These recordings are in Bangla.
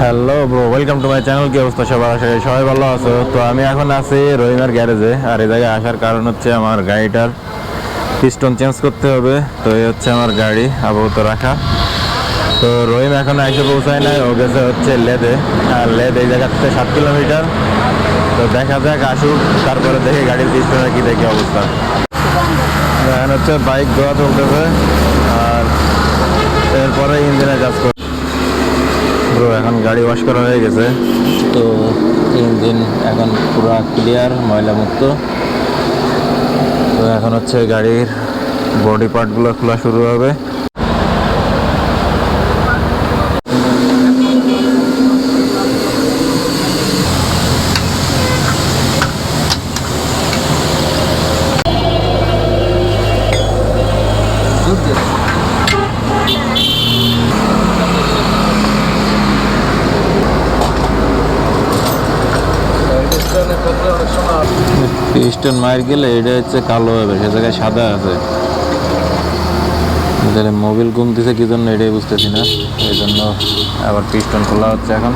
Hello bro welcome to my channel কি অবস্থা? সবার করি সবাই ভালো আছো। তো আমি এখন আছি রহিমার গ্যারেজে। আর এই জায়গায় আসার কারণ হচ্ছে আমার গাড়িটার পিস্টন চেঞ্জ করতে হবে। তো এই হচ্ছে আমার গাড়ি আপাতত রাখা। তো রহিম এখন এসে পৌঁছায় নাই। ও গেছে হচ্ছে লেদে। আর লেদ এই জায়গা থেকে সাত কিলোমিটার। তো দেখা যাক, আসুক। তারপরে দেখে গাড়ির পিস্টনের কি দেখি অবস্থা। এখন হচ্ছে বাইক ধোয়া চলতেছে। আর এরপরে ইঞ্জিনে কাজ ব্রো এখন গাড়ি ওয়াশ করা হয়ে গেছে। তো ইঞ্জিন এখন পুরো ক্লিয়ার ময়লা মুক্ত। তো এখন হচ্ছে গাড়ির বডি পার্টগুলো খোলা শুরু হবে। পিস্টন মার গেলে এটা হচ্ছে কালো হবে সে জায়গায় সাদা আছে। তাহলে মোবিল কমতেছে কি জন্য এটাই বুঝতেছি না। এই জন্য আবার পিস্টন খোলা হচ্ছে এখন।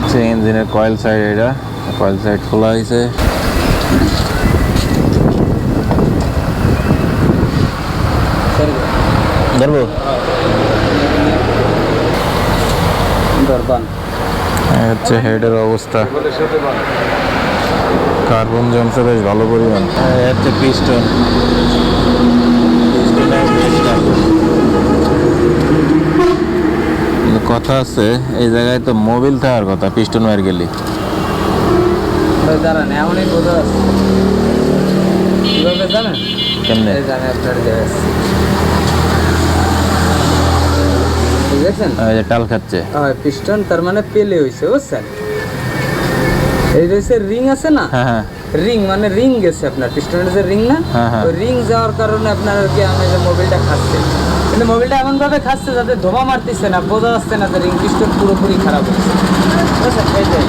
হচ্ছে ইঞ্জিনের কয়েল সাইড এটা কয়েল সাইড খোলা হয়েছে ধরবো? হচ্ছে হেডের অবস্থা। কার্বন জমছে বেশ ভালো পরিমাণ। এই হচ্ছে পিস্টন কথা আছে এই জায়গায় তো মোবিল থাকার কথা পিস্টন মার গেলি। দাঁড়ান এমনই বোঝা জানেন? কেমনে? এই আপনার গ্যাস ঠিক আছে টাল খাচ্ছে। হয় পিস্টন তার মানে পেলে হয়েছে বুঝছেন? এই রয়েছে রিং আছে না? হ্যাঁ হ্যাঁ। রিং মানে রিং গেছে আপনার পিস্টনের যে রিং না? হ্যাঁ, হ্যাঁ। ওই রিং যাওয়ার কারণে আপনার আর কি আমি যে মোবিলটা খাচ্ছে। কিন্তু মোবিলটা এমন ভাবে খাচ্ছে যাতে ধোঁয়া মারতেছে না বোঝা যাচ্ছে না যে রিং পিস্টন পুরোপুরি খারাপ হয়েছে এইটাই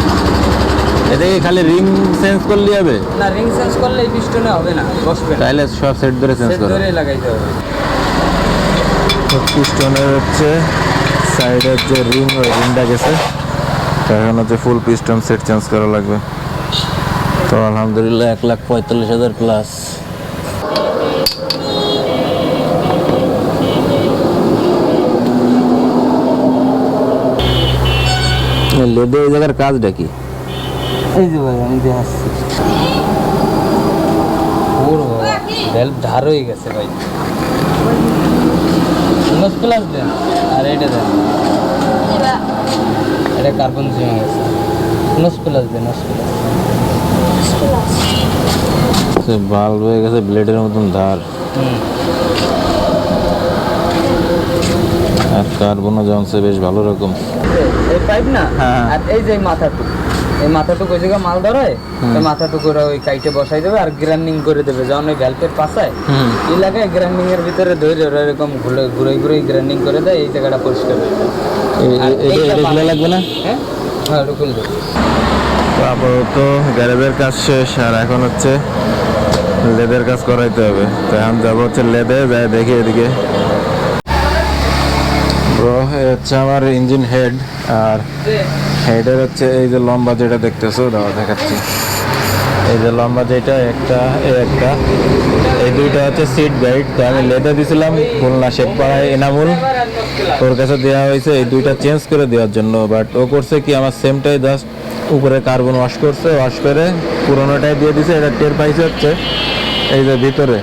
এদিকে খালি রিং চেঞ্জ করলে হবে? না রিং চেঞ্জ করলে এই পিস্টনে হবে না বসবে না। তাইলে সব সেট ধরে চেঞ্জ করো। ধরেই লাগাইতে হবে। পিস্টনের হচ্ছে সাইডের যে রিং ওই রিংটা গেছে। এখন হচ্ছে ফুল পিস্টন সেট চেঞ্জ করা লাগবে। তো আলহামদুলিল্লাহ এক লাখ পঁয়তাল্লিশ হাজার প্লাস লেদে এই জায়গার কাজটা কি? এই যে ভাই, আমি দিয়ে আসছি। ধার হয়ে গেছে ভাই। প্লাস দেন আর এটা দেন এটা কার্বন জমে গেছে। নস প্লাস দেন নস প্লাস সে বাল্ব হয়ে গেছে ব্লেডের মতন ধার। আর কার্বনও জমছে বেশ ভালো রকম। এই পাইপ না? হ্যাঁ। আর এই যে মাথাটুকু এই মাথাটুকু ওই জায়গায় মাল ধরে এই মাথাটুকু ওরা ওই কাইটে বসাই দেবে আর গ্রাইন্ডিং করে দেবে। যখন ওই ভ্যালপের পাশায় এই লাগায় গ্রাইন্ডিং এর ভিতরে ধরে ওরা এরকম ঘুরে ঘুরে ঘুরে গ্রাইন্ডিং করে দেয় এই জায়গাটা পরিষ্কার হয়ে যায়। এ- আর এ- এটা এইটা এটা খোলা বানাই- লাগবে না? হ্যাঁ? হ্যাঁ আপাতত গ্যারেজের কাজ শেষ আর এখন হচ্ছে লেদের কাজ করাইতে হবে। তো এখন যাব হচ্ছে লেদে যাই দেখি এদিকে। ব্রো হচ্ছে আমার ইঞ্জিন হেড আর হেডের হচ্ছে এই যে লম্বা যেটা দেখতেছো দাও দেখাচ্ছি। এই যে লম্বা যেটা, একটা, এই একটা। এই দুইটা হচ্ছে সিট গাইড তো আমি লেদে দিছিলাম খুলনা শেখপাড়ায় এনামুল। তোর কাছে দেওয়া হয়েছে এই দুইটা চেঞ্জ করে দেওয়ার জন্য বাট ও করছে কি, আমার সেমটাই জাস্ট উপরে কার্বন ওয়াশ করছে ওয়াশ করে পুরোনোটাই দিয়ে দিছে, এটা টের পাইছে হচ্ছে। এই যে ভিতরে,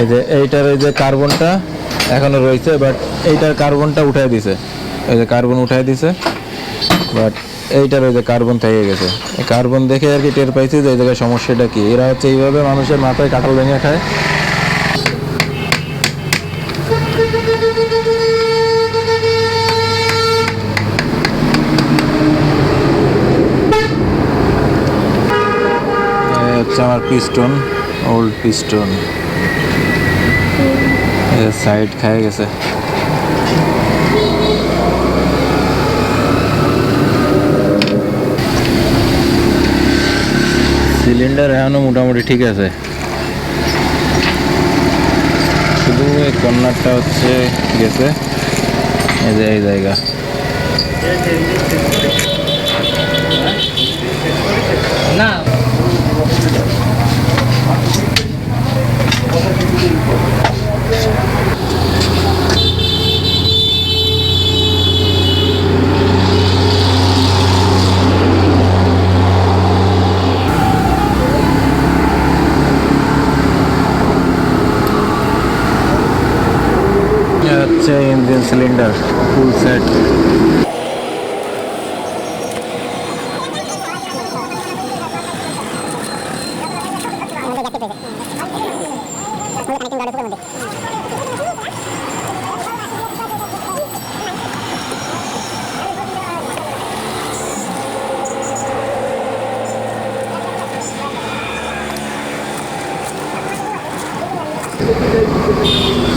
এই যে এইটার এই যে কার্বনটা এখনও রয়েছে বাট এইটার কার্বনটা উঠাই দিছে। এই যে কার্বন উঠাই দিছে বাট এইটার ওই যে কার্বন থেকে গেছে। কার্বন দেখে আর কি টের পাইছি যে এই জায়গায় সমস্যাটা কি। এরা হচ্ছে এইভাবে মানুষের মাথায় কাঁঠাল ভেঙে খায়। আমার পিস্টন ওল্ড পিস্টন সাইড খায় গেছে। সিলিন্ডার এখনও মোটামুটি ঠিক আছে। শুধু এই কর্নারটা হচ্ছে গেছে। এই জায়গা। হচ্ছে engine cylinder full set ring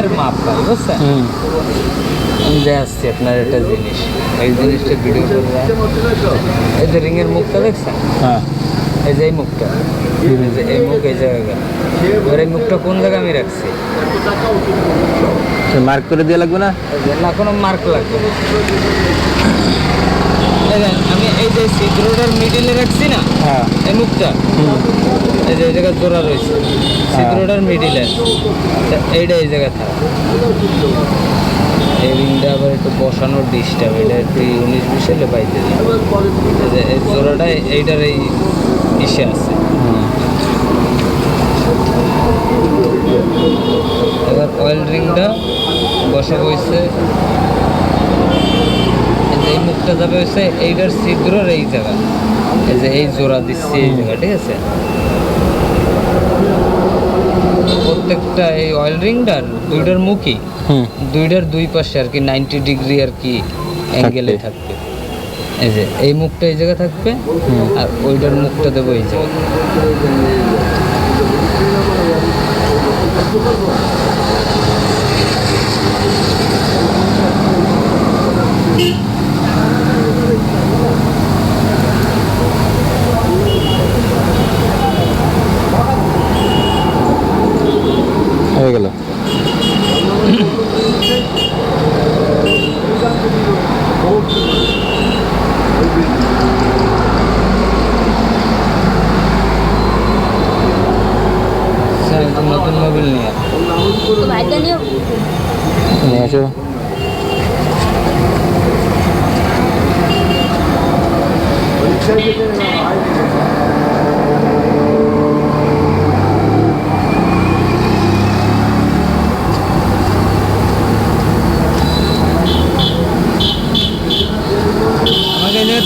এর মাপ পাই বুঝছেন? আমি যে আসছি আপনার একটা জিনিস। এই জিনিসটা ভিডিও এই যে রিং এর মুখটা দেখছেন? হ্যাঁ। এই যে এই মুখটা। এই মুখ এই জায়গায় এবার এই মুখটা কোন জায়গায় আমি রাখছি? মার্ক করে দিয়ে লাগবে না? না কোনো মার্ক লাগবে না। আমি এই মিডিলে রাখছি না হ্যাঁ। এই মুখটা। এই যে এই জায়গায় জোড়া রয়েছে। ছিদ্রটার মিডিলে এইটা এই জায়গায় থাকা। এই রিংটা আবার একটু বসানোর ডিস্টার্ব এটা একটু উনিশ বিশ হলে পাইতে যে এই জোড়াটা এইটার এই ইসে আছে। এবার অয়েল রিংটা বসা হয়েছে। এই মুখটা যাবে হয়েছে এইটার ছিদ্রর এই জায়গা। এই যে এই জোড়া দিচ্ছে এই জায়গা ঠিক আছে? প্রত্যেকটা এই অয়েল রিংটার দুইটার মুখই দুইটার দুই পাশে আর কি নাইনটি ডিগ্রি আর কি অ্যাঙ্গেলে থাকবে। এই যে এই মুখটা এই জায়গায় থাকবে আর ওইটার মুখটা দেবো এই জায়গায়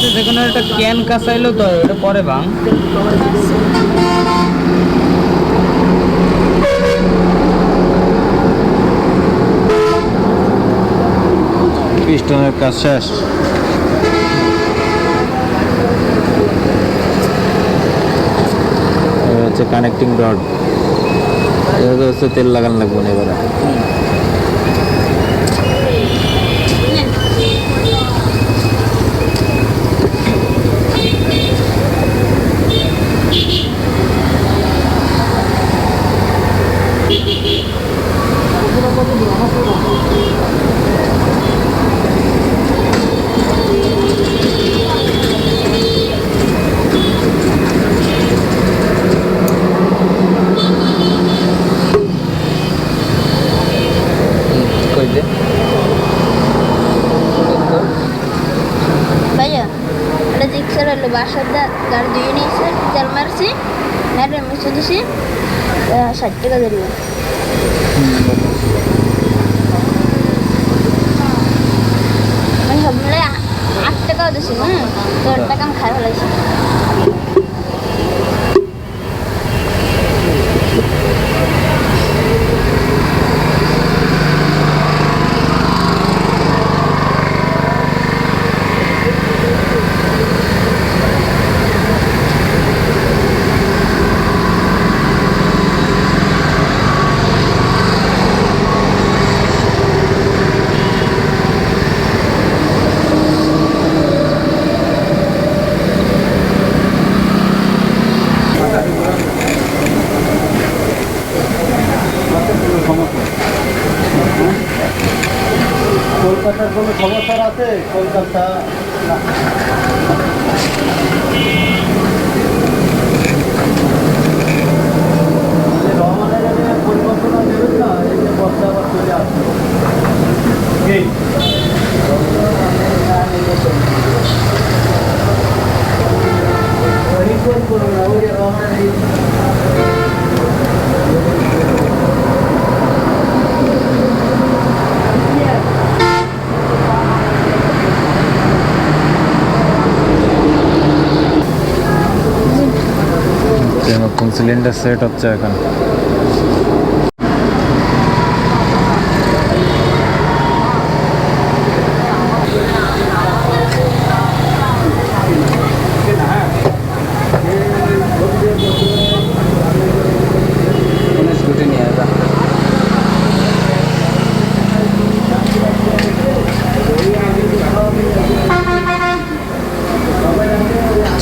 যে কোনো একটা ক্যান কাঁচাইলো তো এটা পরে ভাঙ পিস্টনের কাজ শেষ। হচ্ছে কানেক্টিং রড এটা হচ্ছে তেল লাগানো লাগবে না এবারে। মুছে দিছি ষাট টাকা ধরবে আমি সব মিলে আট টাকাও দিছি, হুম? তোর টাকা আমি খাই ফেলাইছি আছে কলকাতা না। এই রহমানের যে পরিকল্পনা নেবেন না এই যে বর্ষা আবার চলে আসছে কি? রিপোর্ট করুন না ওই যে রহমানের এই নতুন সিলিন্ডার সেট হচ্ছে এখন।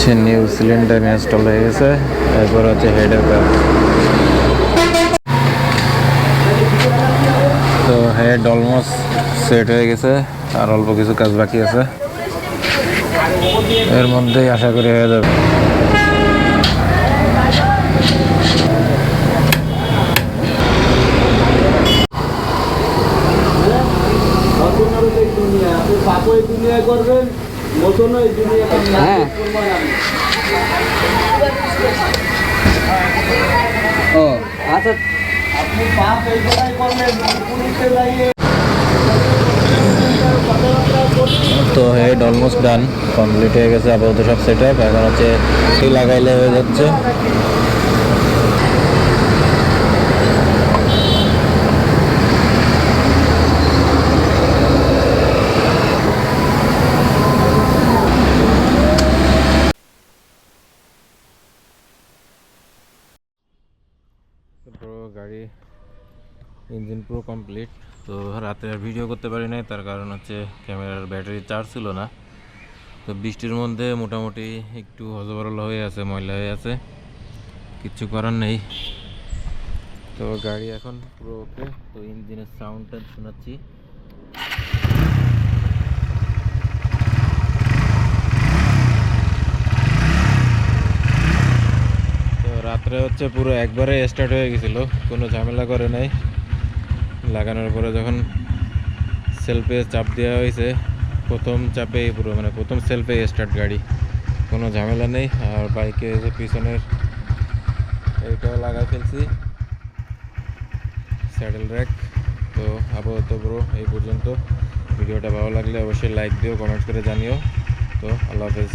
হচ্ছে নিউ সিলিন্ডার ইনস্টল হয়ে গেছে। এরপর হচ্ছে হেডের কাজ তো হেড অলমোস্ট সেট হয়ে গেছে, আর অল্প কিছু কাজ বাকি আছে। এর মধ্যেই আশা করি হয়ে যাবে। করবেন। হ্যাঁ। ও আচ্ছা তো হেড অলমোস্ট ডান, কমপ্লিট হয়ে গেছে, আপাতত সব সেট আপ এখন হচ্ছে লাগাইলে হয়ে যাচ্ছে পুরো গাড়ি ইঞ্জিন পুরো কমপ্লিট তো রাতে আর ভিডিও করতে পারি নাই, তার কারণ হচ্ছে ক্যামেরার ব্যাটারি চার্জ ছিল না। তো বৃষ্টির মধ্যে মোটামুটি একটু হজবরল হয়ে আছে, ময়লা হয়ে আছে কিচ্ছু করার নেই। তো গাড়ি এখন পুরো ওকে, তো ইঞ্জিনের সাউন্ডটা শোনাচ্ছি। তো রাত্রে হচ্ছে পুরো একবারে স্টার্ট হয়ে গেছিল, কোনো ঝামেলা করে নাই। লাগানোর পরে যখন সেলফে চাপ দেওয়া হয়েছে, প্রথম চাপে পুরো মানে প্রথম সেলফে স্টার্ট গাড়ি। কোনো ঝামেলা নেই, আর বাইকে যে পিছনের এইটাও লাগাই ফেলছি। স্যাডেল র্যাক তো আপাতত ব্রো এই পর্যন্ত। ভিডিওটা ভালো লাগলে অবশ্যই লাইক দিও কমেন্ট করে জানিও। তো আল্লাহ হাফেজ।